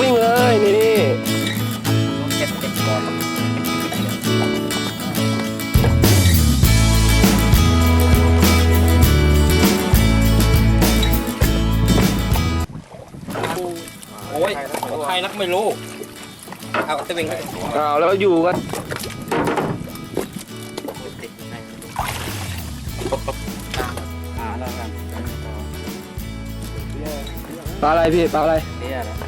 วิ่งเลยนี่นี่เก็บเก็บก่อนโอ้ยของใครนักไม่รู้ เอาตะเวงไปอ้าวแล้วอยู่กันติดในอ่าแล้วกันปลาอะไรพี่ปลาอะไรเนี่ยนะ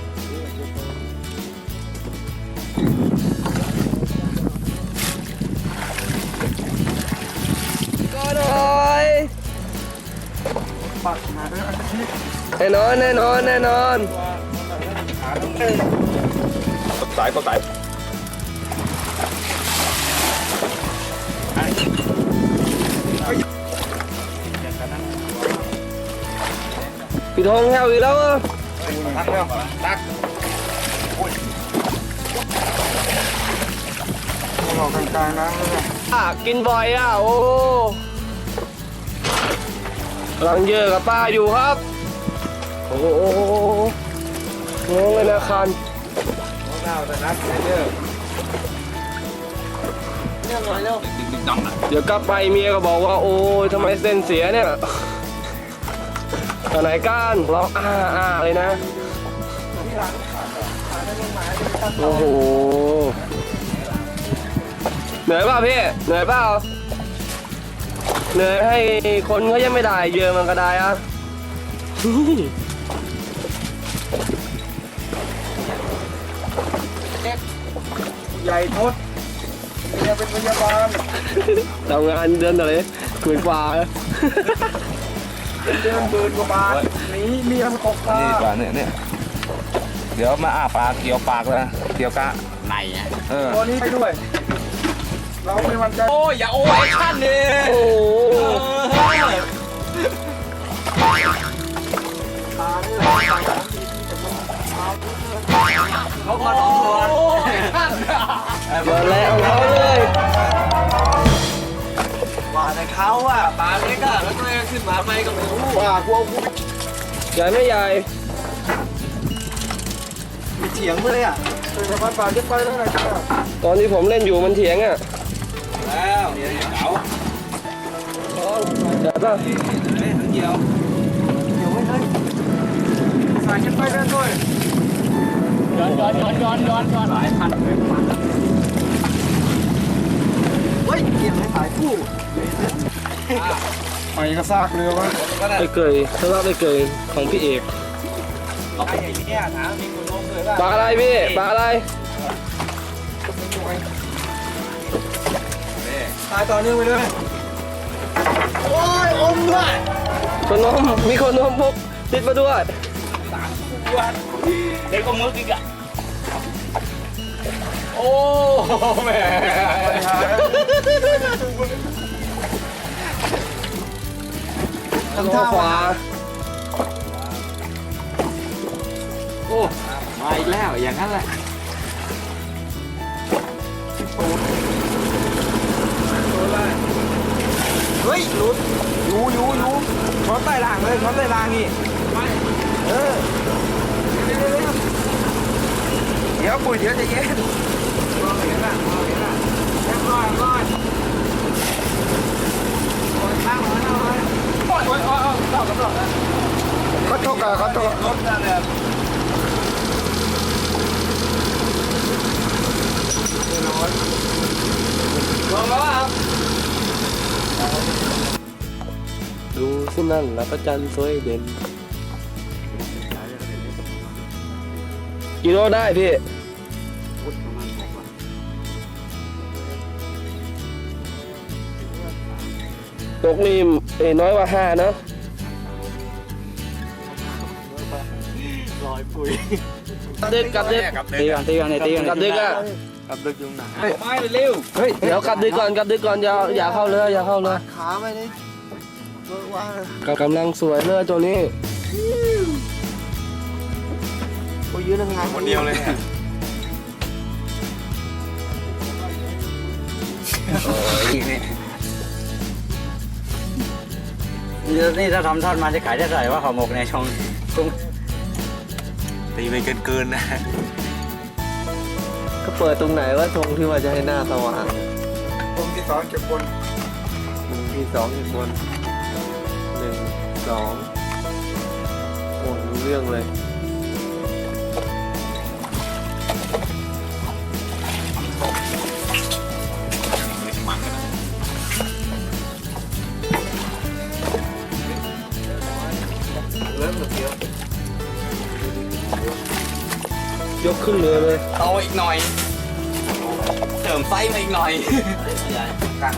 แน่นอนแน่นอนแน่นอนสายก็สายพี่ทองแห้วอีกแล้วอะตักแล้วตักอะกินบ่อยอะโอ้ กำลังเยอะกับป้าอยู่ครับ โอ้โหงงเลยนะคันข้าวแต่นักเยอะดึงดึงดังอะเดี๋ยวกลับไปเมียก็บอกว่า โอ้ยทำไมเส้นเสียเนี่ยตอนไหนก้านร้องอ้าอ้าเลยนะ โอ้โห เหนื่อยเปล่าพี่ เหนื่อยเปล่า เหนื่อยให้คนเขายังไม่ได้เยอะมันก็ได้อะใหญ่ทศเมียเป็นพยาบาลทำงานเดือนอะไรหมื่นกว่าเดือนหมื่นกว่าบาทหนีเมียมาตกปลานี่กว่าเนี่ยเนี่ยเดี๋ยวมาอ้าปากเกี่ยวปากแล้วเกี่ยวกะในอะเออตัวนี้ไปด้วย เราไม่วันใจโอ้ยอย่าโอ้ยขั้นเลยโอ้โหเขามาลงตัวขั้นเดี๋ยวแล้วเขาเลยว่าแต่เขาอะปลาเล็กอะแล้วตัวเองขึ้นมาไหมก็ไม่รู้ว่ากลัวกูใหญ่ไม่ใหญ่ไปเถียงเลยอะเป็นสะพานปลาจะไปแล้วไงจ้าตอนที่ผมเล่นอยู่มันเถียงอะ แล้วเดี๋ยวเก๋าใช่ป่ะเล่นเกี่ยวเกี่ยวไม่ได้ใส่กันไปกันด้วยย้อนย้อนย้อนย้อนย้อนย้อนหลายพันเลยเฮ้ยเกี่ยวไม่สายคู่ไปก็ซากเรือวะไปเกยสำหรับไปเกยของพี่เอกไอ้เนี่ยถามมีคนลงเลยว่าปลาอะไรพี่ปลาอะไร ตายต่อเนื่องไปเลยโอ้ยอมด้วยคนนมมีคนนมพกติดมาด้วยเด็กก็มึกอีกอะโอ้แม่ทำท่าขวาโอ้มาอีกแล้วอย่างนั้นแหละ เฮ้ยหลุดยูยูยูช้อนใต้รางเลยช้อนใต้รางนี่เออเดี๋ยวเดี๋ยวเดี๋ยวเดี๋ยวปุ๋ยเดี๋ยวจะเย็นรอเห็นละรอเห็นละเรียบร้อยเรียบร้อยโอ้ยข้างหัวเราเลยโอ้ยโอ้ยโอ้ยโอ้ยตอบตอบตอบเขาชกอะเขาชกรถนั่นแหละลงแล้วครับ ดูสินั่นแล้วพระจันทร์สวยเด่นกิโลได้พี่ตกนี่เอ้ยน้อยกว่าห้านะลอยปุ๋ย กลับดึกกลับดึก ตีกันตีกันตีกันกลับดึกอะ กับดึกยุงหนาไม่เร็วเฮ้ยเดี๋ยวกลับดึกก่อนกลับดึกก่อนอย่าอย่าเข้าเลยอย่าเข้าเลยขาไปนี่เบอร์ว่างกำลังสวยเลยตัวนี้กูยืนยังไงคนเดียวเลยเนี่ยนี่นี่ถ้าทำทอดมาจะขายได้เท่าไหร่ว่าห่อหมกในช่องกุ้งตีไปเกินเกินๆนะ ก็เปิดตรงไหนว่าตรงที่ว่าจะให้หน้าสว่างตรงที่สองเก็บบนหนึ่งที่สองอีกคนหนึ่งสองโอ้รู้เรื่องเลย ขึ้นเรือเลยเอาอีกหน่อย เสริมไส้มาอีกหน่อยกัน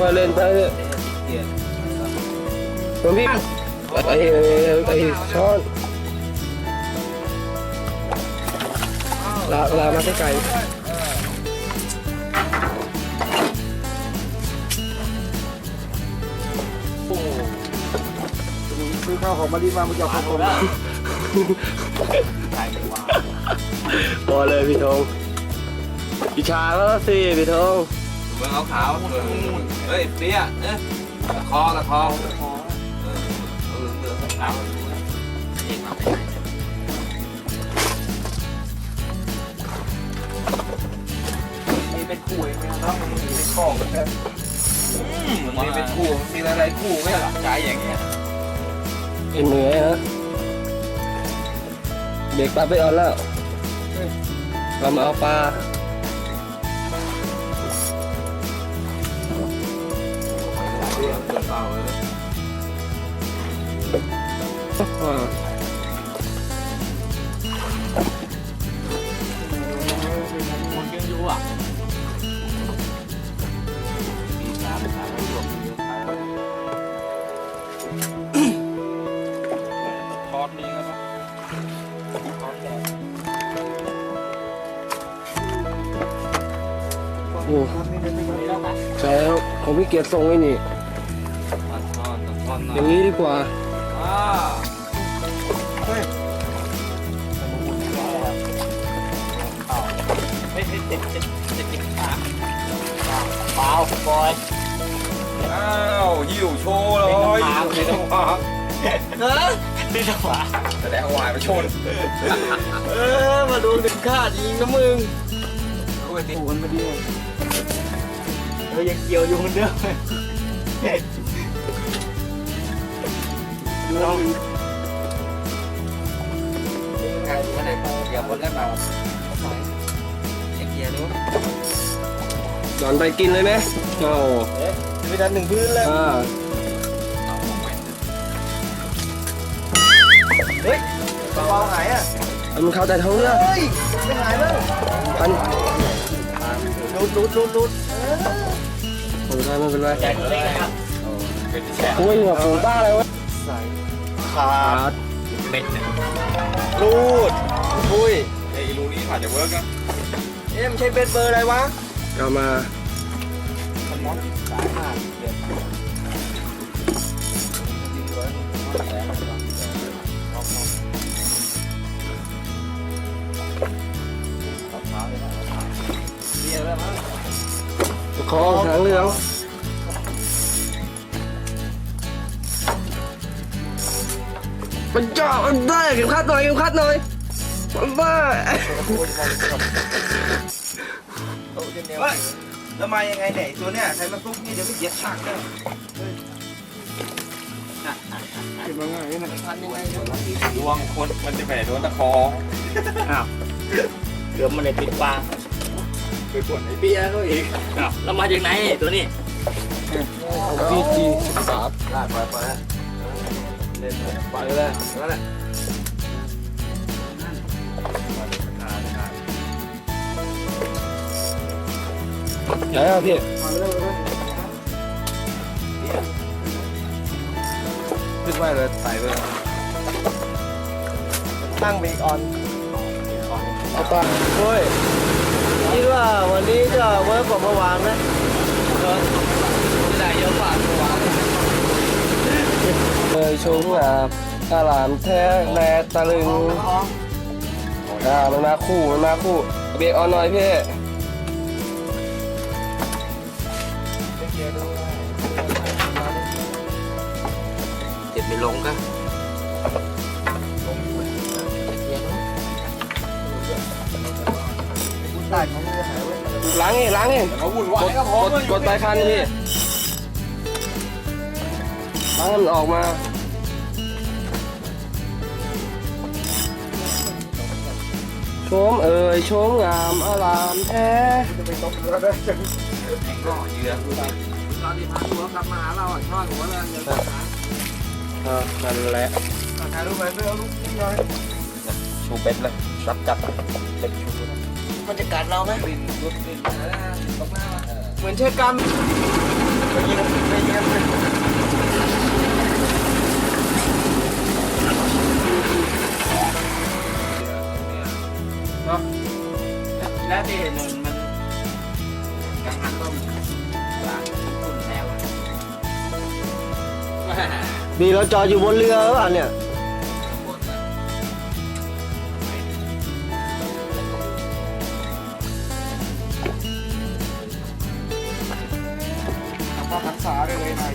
ค่อยๆเล่นไปเถอะหลวงพี่ไอ้ไอ้ช้อนลาลามาใกล้ ซื้อข้าวหอมมะลิมามื่อกี้เอาข้าวต้มๆพอเลยพี่ธงพี่ชาก็สิพี่ธงเมืองขาวๆเฮ้ยเปี้ยเอ๊ะตะคอตะคอเออเออเออขาวเองมาไม่ได้มีเป็นคู่เองนะครับมันมีเป็นข้องนะมันมีเป็นคู่มีอะไรคู่ไม่หลักใจอย่างเงี้ย เหนื่อยฮะเบรกปลาไปเอาแล้วเรามาเอาปลาเปี้ยเปิดเปล่าเลยอ่าคนยังอยู่อะ แล้วผมพี่เกียรติส่งไว้นี่อดทอดทอดหน่อย่างนี้ดีกว่าอ่าเฮ้ยไม่ติดติดติดติดติดขาเปล่าบอย อ้าวหิวโชว์เลยไม่ต้องมาเออไม่ต้องมาแสดงหวายมาชนเออ มาดูถึงคาดยิงนะมึงโอ้ยติดมันมาดี ออยังเกี่ยวอยู่เหมือนเดิมน้องไก่มาไหนเดี๋ยวบนแล้วมาเกียร์ดูหย่อนไปกินเลยไหมโอ้มีดันหนึ่งพื้นแล้ว อ่าเฮ้ยกระเป๋าหายอะเอามันเข้าแต่ท้องเรือเฮ้ยไม่หายแล้วพัน ลุดลุดลุดลุดไม่เป็นไรไม่เป็นไรแจกเลยครับโอ้ยหัวฝูงบ้าอะไรวะขาขาดเม็ดเนี่ยลูดปุ้ยไอ้รูนี้ผ่านจะเวิร์กนะเอ๊ะมันใช่เบสเบอร์อะไรวะเอามาคอหา งเหลืองมันจ่อมันได้เก็บคัดหน่อยเก็บคัดหน่อยมันบ้าเฮ้ยแล้วมายังไงเนี่ยไอ้ตัวเนี้ยใครมาซุกนี่เดี๋ยวไปเหยียบฉากเลยดวงคนมันจะแหม่โดนตะคอเกือบมันเลยปิดปาก ไปปวดไอ้เปี้ยเขาอีกอ้าวแล้วมาจากไหนตัวนี้พีจีสามลากไปไปแล้วเล่นไปไปแล้วนั่นแหละไหนอะพี่ขึ้นไว้เลยใส่ไปเลยตั้งเบรกออนเอาปลาโอ้ย คิดว่าวันนี้จะเวิร์กกว่าเมื่อวานไหมได้เยอะกว่าตัวเลยชงอะกาหลามแท้แลตะลึงอ่ามันมาคู่มันมาคู่ เบรกออนหน่อยพี่เจ็ดไม่ลงก็ไล้างเองล้างเองเขาวุ่นกวายดกดกดปลายคันพี่ล้างมันออกมาชมเอ่ยชมงามอารามแท้จะไปตกเรือได้จังก็เยือตอนที่พาหัวกลับมาหาเราอะชอบหัวเลยเดี๋ยวจะหานั่นแหละถ่ายรูปไปเพื่อเอาลูกน้อยชูเป็ดเลยรับจับเล็กชู บรรยากาศเราไหมปินรถปินนะตกหน้ามาเหมือนเช่กันไปยิงไปยิงกันเลยแล้วที่เห็นมันมันกำลังต้มล้างตุ่นแล้วอะนี่เราจอดอยู่บนเรือหรือเปล่าเนี่ย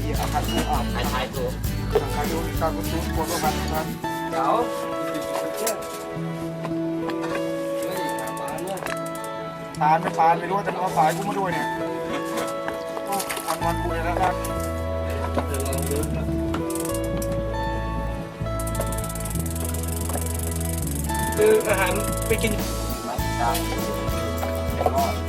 เลยนายอาคารดูอาบถ่ายถ่ายตัวอาคารดูการกุศลกดประมาณนั้นเก๋าปานไม่ปานไม่รู้แต่เอาสายกูมาด้วยเนี่ยโอ้ทำงานกูเลยแล้วครับคืออาหารไปกินเจ้าของรือ